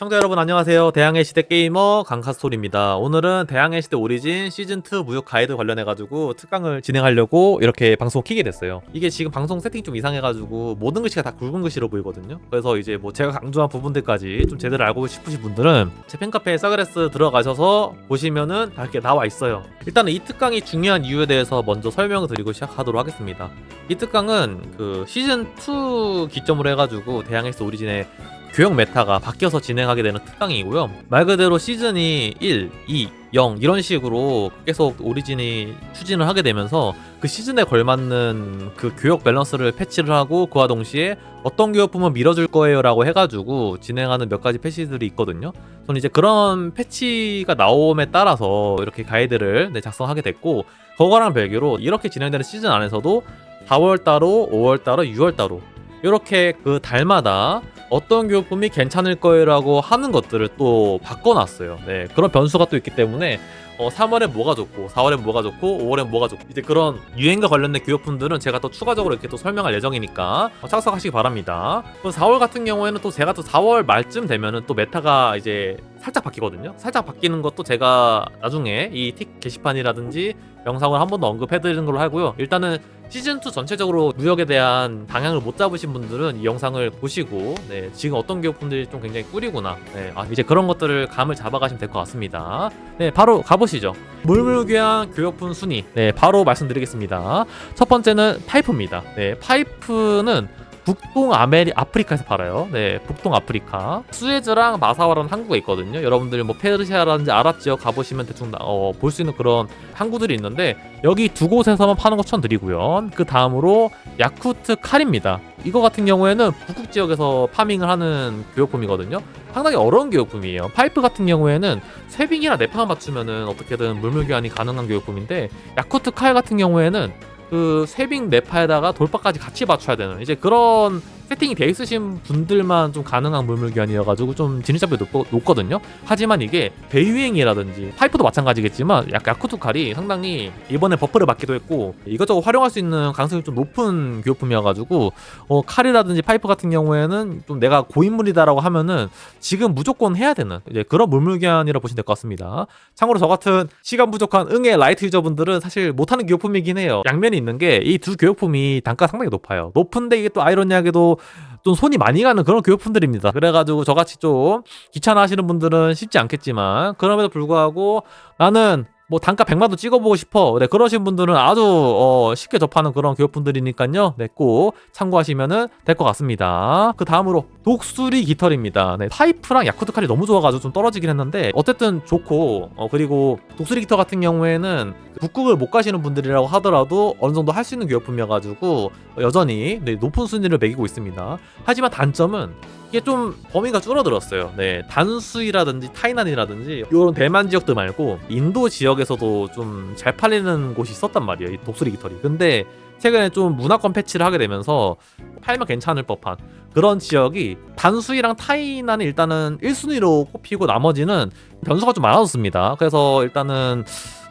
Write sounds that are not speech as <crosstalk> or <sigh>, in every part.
시청자 여러분 안녕하세요. 대항해 시대 게이머 강카스톨입니다. 오늘은 대항해 시대 오리진 시즌2 무역 가이드 관련해가지고 특강을 진행하려고 이렇게 방송 키게 됐어요. 이게 지금 방송 세팅 좀 이상해가지고 모든 글씨가 다 굵은 글씨로 보이거든요. 그래서 이제 뭐 제가 강조한 부분들까지 좀 제대로 알고 싶으신 분들은 제 팬카페 싸그레스 들어가셔서 보시면은 다 이렇게 나와 있어요. 일단은 이 특강이 중요한 이유에 대해서 먼저 설명을 드리고 시작하도록 하겠습니다. 이 특강은 그 시즌2 기점으로 해가지고 대항해 시대 오리진의 교역 메타가 바뀌어서 진행하게 되는 특강이고요. 말 그대로 시즌이 1, 2, 0 이런 식으로 계속 오리진이 추진을 하게 되면서 그 시즌에 걸맞는 그 교역 밸런스를 패치를 하고 그와 동시에 어떤 교역품은 밀어줄 거예요라고 해가지고 진행하는 몇 가지 패치들이 있거든요. 저는 이제 그런 패치가 나옴에 따라서 이렇게 가이드를 네, 작성하게 됐고 그거랑 별개로 이렇게 진행되는 시즌 안에서도 4월 따로, 5월 따로, 6월 따로 이렇게 그 달마다 어떤 교육품이 괜찮을 거예요라고 하는 것들을 또 바꿔놨어요. 네, 그런 변수가 또 있기 때문에 어, 3월에 뭐가 좋고 4월에 뭐가 좋고 5월에 뭐가 좋고 이제 그런 유행과 관련된 교육품들은 제가 또 추가적으로 이렇게 또 설명할 예정이니까 어, 착석하시기 바랍니다. 또 4월 같은 경우에는 또 제가 또 4월 말쯤 되면은 또 메타가 이제 살짝 바뀌거든요. 살짝 바뀌는 것도 제가 나중에 이 틱 게시판이라든지 영상을 한 번 더 언급해드리는 걸로 하고요. 일단은 시즌2 전체적으로 무역에 대한 방향을 못 잡으신 분들은 이 영상을 보시고 네, 지금 어떤 교육분들이 좀 굉장히 꿀이구나. 네, 아, 이제 그런 것들을 감을 잡아가시면 될 것 같습니다. 네 바로 가보시죠. 물물교양 교육품 순위. 네 바로 말씀드리겠습니다. 첫 번째는 파이프입니다. 네 파이프는 북동 아메리 아프리카에서 팔아요. 네, 북동 아프리카. 수에즈랑 마사와라는 항구가 있거든요. 여러분들 뭐 페르시아라든지 아랍 지역 가보시면 대충 어, 볼 수 있는 그런 항구들이 있는데 여기 두 곳에서만 파는 거 추천드리고요. 그 다음으로 야쿠트 칼입니다. 이거 같은 경우에는 북극 지역에서 파밍을 하는 교육품이거든요. 상당히 어려운 교육품이에요. 파이프 같은 경우에는 쇠빙이나 네파만 맞추면은 어떻게든 물물 교환이 가능한 교육품인데 야쿠트 칼 같은 경우에는 그 쇠빙 네파에다가 돌파까지 같이 맞춰야 되는 이제 그런 세팅이 돼 있으신 분들만 좀 가능한 물물교환이어가지고 좀 진입장벽이 높, 높거든요. 하지만 이게 배유행이라든지 파이프도 마찬가지겠지만 약 야쿠트 칼이 상당히 이번에 버프를 받기도 했고 이것저것 활용할 수 있는 가능성이 좀 높은 교품이어가지고 어, 칼이라든지 파이프 같은 경우에는 좀 내가 고인물이다라고 하면은 지금 무조건 해야 되는 이제 그런 물물교환이라 보시면 될 것 같습니다. 참고로 저 같은 시간 부족한 응애 라이트 유저분들은 사실 못하는 교품이긴 해요. 양면이 있는 게 이 두 교품이 단가 상당히 높아요. 높은데 이게 또 아이러니하게도 좀 손이 많이 가는 그런 교육품들입니다. 그래가지고 저같이 좀 귀찮아 하시는 분들은 쉽지 않겠지만 그럼에도 불구하고 나는 뭐 단가 100만도 찍어보고 싶어. 네, 그러신 분들은 아주 어, 쉽게 접하는 그런 교육분들이니까요. 네, 꼭 참고하시면 될 것 같습니다. 그 다음으로 독수리 깃털입니다. 네, 파이프랑 야쿠트 칼이 너무 좋아가지고 좀 떨어지긴 했는데 어쨌든 좋고 어, 그리고 독수리 깃털 같은 경우에는 북극을 못 가시는 분들이라고 하더라도 어느 정도 할 수 있는 교육품이어가지고 여전히 네, 높은 순위를 매기고 있습니다. 하지만 단점은 이게 좀 범위가 줄어들었어요. 네, 단수이라든지 타이난이라든지 이런 대만 지역들 말고 인도 지역에서도 좀 잘 팔리는 곳이 있었단 말이에요. 이 독수리 깃털이. 근데 최근에 좀 문화권 패치를 하게 되면서 팔면 괜찮을 법한 그런 지역이 단수이랑 타이난이 일단은 1순위로 꼽히고 나머지는 변수가 좀 많아졌습니다. 그래서 일단은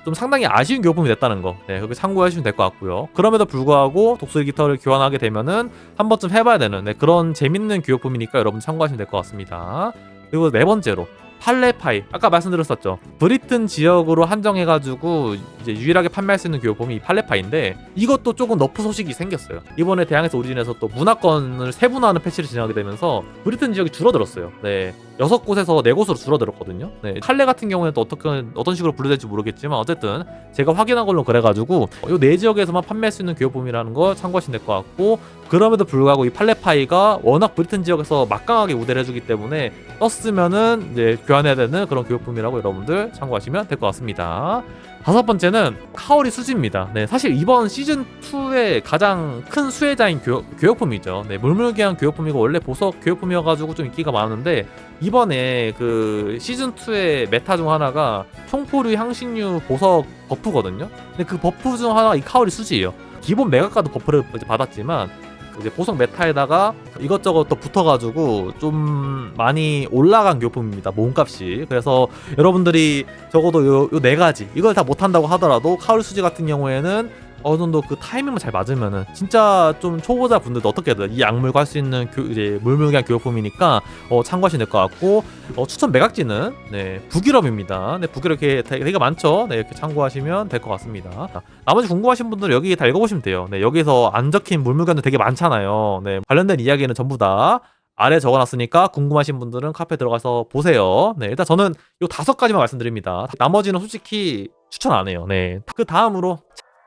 좀 상당히 아쉬운 교품이 됐다는 거, 네, 그렇게 참고하시면 될 것 같고요. 그럼에도 불구하고 독수리 깃털을 교환하게 되면은 한 번쯤 해봐야 되는 네, 그런 재밌는 교품이니까 여러분 참고하시면 될 것 같습니다. 그리고 네 번째로 팔레파이 아까 말씀드렸었죠. 브리튼 지역으로 한정해가지고 이제 유일하게 판매할 수 있는 교육품이 이 팔레파인데 이것도 조금 너프 소식이 생겼어요. 이번에 대항에서 오리진에서 또 문화권을 세분화하는 패치를 진행하게 되면서 브리튼 지역이 줄어들었어요. 네 여섯 곳에서 네 곳으로 줄어들었거든요 네 칼레 같은 경우에는 또 어떻게 어떤 식으로 분류될지 모르겠지만 어쨌든 제가 확인한 걸로 그래가지고 이 네 지역에서만 판매할 수 있는 교육품이라는 거 참고하시면 될 것 같고 그럼에도 불구하고 이 팔레파이가 워낙 브리튼 지역에서 막강하게 우대를 해주기 때문에 떴으면은 이제 교환해야 되는 그런 교육품이라고 여러분들 참고하시면 될 것 같습니다. 다섯 번째는 카오리 수지입니다. 네, 사실 이번 시즌 2의 가장 큰 수혜자인 교, 교육품이죠. 네, 물물교환 교육품이고 원래 보석 교육품이어가지고 좀 인기가 많은데 이번에 그 시즌 2의 메타 중 하나가 총포류 향신료 보석 버프거든요. 근데 그 버프 중 하나가 이 카오리 수지예요. 기본 메가카도 버프를 받았지만 이제 보석 메타에다가 이것저것 또 붙어가지고 좀 많이 올라간 교품입니다 몸값이. 그래서 여러분들이 적어도 요 네 가지 이걸 다 못한다고 하더라도 카울 수지 같은 경우에는 어느 정도 그 타이밍만 잘 맞으면은 진짜 좀 초보자 분들도 어떻게든 이 악물고 할수 있는 교, 이제 물물교환 교육품이니까 어, 참고하시면 될 것 같고 어, 추천 매각지는 네, 북유럽입니다. 네, 북유럽 이렇게 되게, 되게 많죠. 네, 이렇게 참고하시면 될 것 같습니다. 자, 나머지 궁금하신 분들은 여기 다 읽어보시면 돼요. 네, 여기서 안 적힌 물물교환도 되게 많잖아요. 네, 관련된 이야기는 전부 다 아래 적어놨으니까 궁금하신 분들은 카페 들어가서 보세요. 네, 일단 저는 요 다섯 가지만 말씀드립니다. 나머지는 솔직히 추천 안 해요. 네, 그 다음으로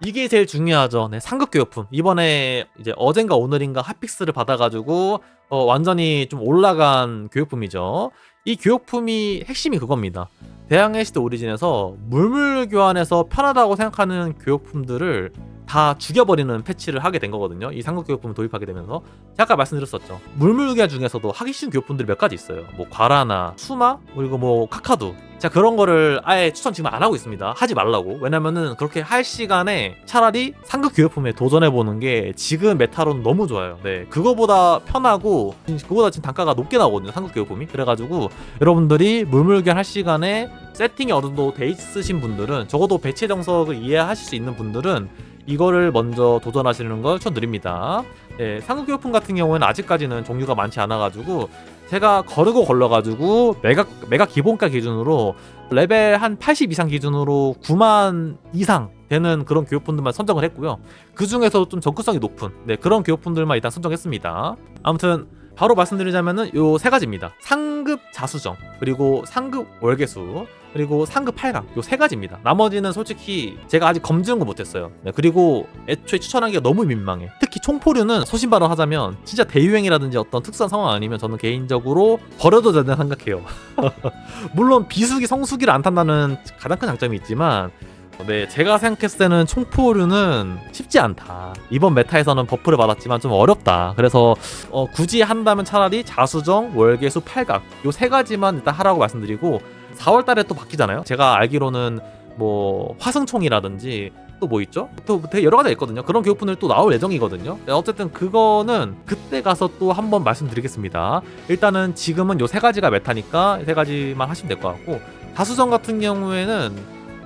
이게 제일 중요하죠. 네, 상급 교육품. 이번에 이제 어젠가 오늘인가 핫픽스를 받아가지고 어, 완전히 좀 올라간 교육품이죠. 이 교육품이 핵심이 그겁니다. 대학 에시드 오리진에서 물물 교환에서 편하다고 생각하는 교육품들을 다 죽여버리는 패치를 하게 된 거거든요. 이 상급 교육품을 도입하게 되면서 제가 아까 말씀드렸었죠. 물물 교환 중에서도 하기 쉬운 교육품들이 몇 가지 있어요. 뭐 과라나 수마 그리고 뭐 카카두. 제가 그런 거를 아예 추천 지금 안 하고 있습니다. 하지 말라고. 왜냐면은 그렇게 할 시간에 차라리 상급 교육품에 도전해 보는 게 지금 메타로는 너무 좋아요. 네, 그거보다 편하고 그거보다 지금 단가가 높게 나오거든요. 상급 교육품이. 그래가지고 여러분들이 물물교환 할 시간에 세팅이 어느 정도 돼 있으신 분들은 적어도 배치 정석을 이해하실 수 있는 분들은 이거를 먼저 도전하시는 걸 추천드립니다. 네, 상급 교육품 같은 경우에는 아직까지는 종류가 많지 않아가지고 제가 거르고 걸러가지고 메가 메가 기본가 기준으로 레벨 한 80 이상 기준으로 9만 이상 되는 그런 교육품들만 선정을 했고요. 그 중에서 좀 접근성이 높은 네, 그런 교육품들만 일단 선정했습니다. 아무튼 바로 말씀드리자면은 요 세 가지입니다. 상급 자수정 그리고 상급 월계수 그리고 상급 8강 요 세 가지입니다. 나머지는 솔직히 제가 아직 검증을 못했어요. 네, 그리고 애초에 추천하기가 너무 민망해. 특히 총포류는 소신 발언하자면 진짜 대유행이라든지 어떤 특수한 상황 아니면 저는 개인적으로 버려도 된다 생각해요. <laughs> 물론 비수기 성수기를 안 탄다는 가장 큰 장점이 있지만 네, 제가 생각했을 때는 총포류는 쉽지 않다. 이번 메타에서는 버프를 받았지만 좀 어렵다. 그래서 어, 굳이 한다면 차라리 자수정, 월계수, 팔각 요 세 가지만 일단 하라고 말씀드리고 4월 달에 또 바뀌잖아요. 제가 알기로는 뭐 화승총이라든지 또 뭐 있죠? 또 되게 여러 가지가 있거든요. 그런 교육분들 또 나올 예정이거든요. 네, 어쨌든 그거는 그때 가서 또 한번 말씀드리겠습니다. 일단은 지금은 요 세 가지가 메타니까 세 가지만 하시면 될 것 같고 다수정 같은 경우에는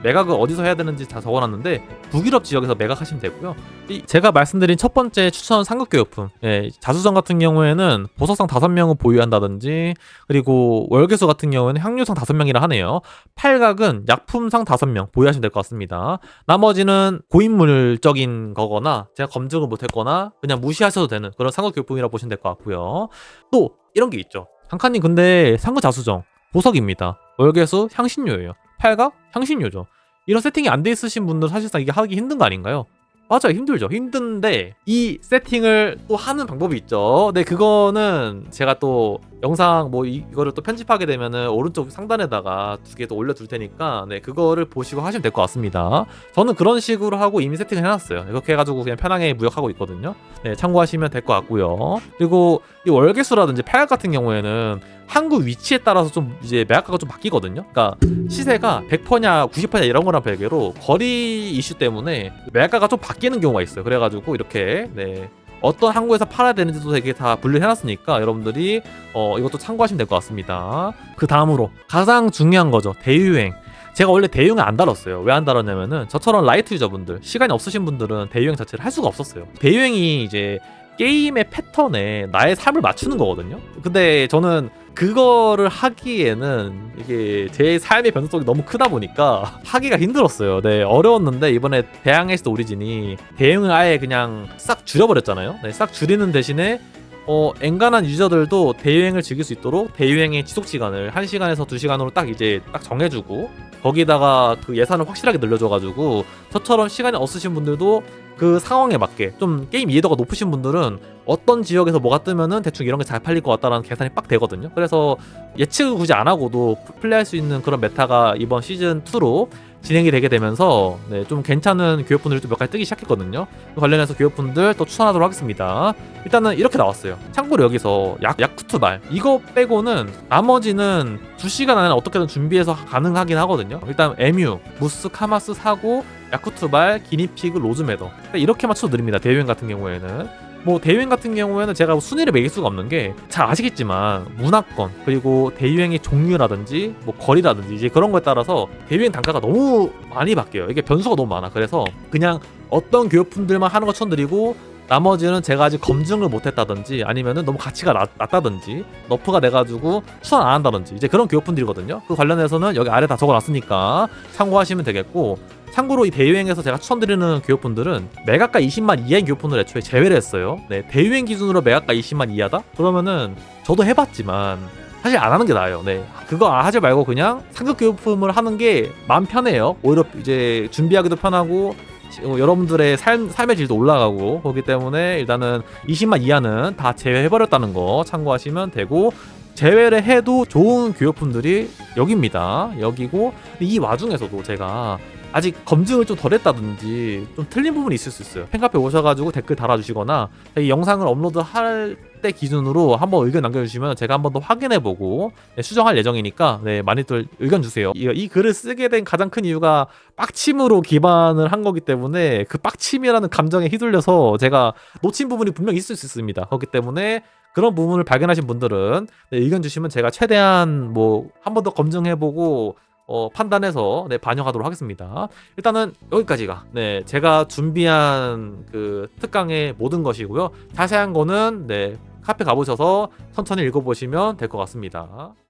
매각을 어디서 해야 되는지 다 적어놨는데 북유럽 지역에서 매각하시면 되고요. 이 제가 말씀드린 첫 번째 추천 상급 교육품 예, 자수정 같은 경우에는 보석상 5명을 보유한다든지 그리고 월계수 같은 경우에는 향유상 5명이라 하네요. 팔각은 약품상 5명 보유하시면 될 것 같습니다. 나머지는 고인물적인 거거나 제가 검증을 못했거나 그냥 무시하셔도 되는 그런 상급 교육품이라 보시면 될 것 같고요. 또 이런 게 있죠. 한칸님 근데 상급 자수정 보석입니다. 월계수 향신료예요. 팔각 향신료죠. 이런 세팅이 안 돼 있으신 분들 사실상 이게 하기 힘든 거 아닌가요? 맞아요. 힘들죠. 힘든데 이 세팅을 또 하는 방법이 있죠. 네 그거는 제가 또 영상 뭐 이- 이거를 또 편집하게 되면은 오른쪽 상단에다가 두개또 올려둘 테니까 네 그거를 보시고 하시면 될 것 같습니다. 저는 그런 식으로 하고 이미 세팅을 해놨어요. 네, 그렇게 해가지고 그냥 편하게 무역하고 있거든요. 네 참고하시면 될 것 같고요. 그리고 이 월계수라든지 팔각 같은 경우에는 항구 위치에 따라서 좀 이제 매각가가 좀 바뀌거든요. 그러니까 시세가 100%냐 90%냐 이런 거랑 별개로 거리 이슈 때문에 매가가 좀 바뀌 는 경우가 있어요. 그래가지고 이렇게 네. 어떤 항구에서 팔아야 되는지도 되게 다 분류해놨으니까 여러분들이 어, 이것도 참고하시면 될 것 같습니다. 그 다음으로 가장 중요한 거죠. 대유행. 제가 원래 대유행을 안 달았어요. 왜안 달았냐면은 저처럼 라이트 유저분들, 시간이 없으신 분들은 대유행 자체를 할 수가 없었어요. 대유행이 이제 게임의 패턴에 나의 삶을 맞추는 거거든요. 근데 저는 그거를 하기에는 이게 제 삶의 변동성이 너무 크다 보니까 하기가 힘들었어요. 네, 어려웠는데 이번에 대항에서 오리진이 대응을 아예 그냥 싹 줄여버렸잖아요. 네, 싹 줄이는 대신에 어, 엔간한 유저들도 대유행을 즐길 수 있도록 대유행의 지속 시간을 1시간에서 2시간으로 딱 이제 딱 정해주고 거기다가 그 예산을 확실하게 늘려줘가지고 저처럼 시간이 없으신 분들도 그 상황에 맞게 좀 게임 이해도가 높으신 분들은 어떤 지역에서 뭐가 뜨면은 대충 이런 게 잘 팔릴 것 같다라는 계산이 빡 되거든요. 그래서 예측을 굳이 안 하고도 플레이할 수 있는 그런 메타가 이번 시즌 2로 진행이 되게 되면서 네, 좀 괜찮은 교육분들이 또 몇 가지 뜨기 시작했거든요. 그 관련해서 교육분들 또 추천하도록 하겠습니다. 일단은 이렇게 나왔어요. 참고로 여기서 약, 야쿠트발 이거 빼고는 나머지는 2시간 안에 어떻게든 준비해서 가능하긴 하거든요. 일단 에뮤, 무스, 카마스, 사고, 야쿠트발, 기니피그, 로즈메더 이렇게 맞춰 드립니다. 대유행 같은 경우에는 뭐 대유행 같은 경우에는 제가 순위를 매길 수가 없는 게 잘 아시겠지만 문화권 그리고 대유행의 종류라든지 뭐 거리라든지 이제 그런 거에 따라서 대유행 단가가 너무 많이 바뀌어요. 이게 변수가 너무 많아. 그래서 그냥 어떤 교육분들만 하는 거 추천드리고 나머지는 제가 아직 검증을 못했다든지 아니면은 너무 가치가 낮, 낮다든지 너프가 돼가지고 추천 안 한다든지 이제 그런 교육분들이거든요. 그 관련해서는 여기 아래 다 적어놨으니까 참고하시면 되겠고 참고로 이 대유행에서 제가 추천드리는 교육분들은 매각가 20만 이하인 교육분을 애초에 제외를 했어요. 네, 대유행 기준으로 매각가 20만 이하다? 그러면은 저도 해봤지만 사실 안 하는 게 나아요. 네, 그거 하지 말고 그냥 상급 교육품을 하는 게 마음 편해요. 오히려 이제 준비하기도 편하고 어, 여러분들의 삶, 삶의 질도 올라가고 그렇기 때문에 일단은 20만 이하는 다 제외해버렸다는 거 참고하시면 되고 제외를 해도 좋은 교육품들이 여기입니다. 여기고 이 와중에서도 제가 아직 검증을 좀 덜 했다든지 좀 틀린 부분이 있을 수 있어요. 팬카페 오셔가지고 댓글 달아주시거나 이 영상을 업로드 할 때 기준으로 한번 의견 남겨주시면 제가 한번 더 확인해보고 네, 수정할 예정이니까 네, 많이들 의견 주세요. 이, 이 글을 쓰게 된 가장 큰 이유가 빡침으로 기반을 한 거기 때문에 그 빡침이라는 감정에 휘둘려서 제가 놓친 부분이 분명히 있을 수 있습니다. 그렇기 때문에 그런 부분을 발견하신 분들은 네, 의견 주시면 제가 최대한 뭐 한 번 더 검증해보고 어, 판단해서 네, 반영하도록 하겠습니다. 일단은 여기까지가 네, 제가 준비한 그 특강의 모든 것이고요. 자세한 거는 네, 카페 가보셔서 천천히 읽어보시면 될 것 같습니다.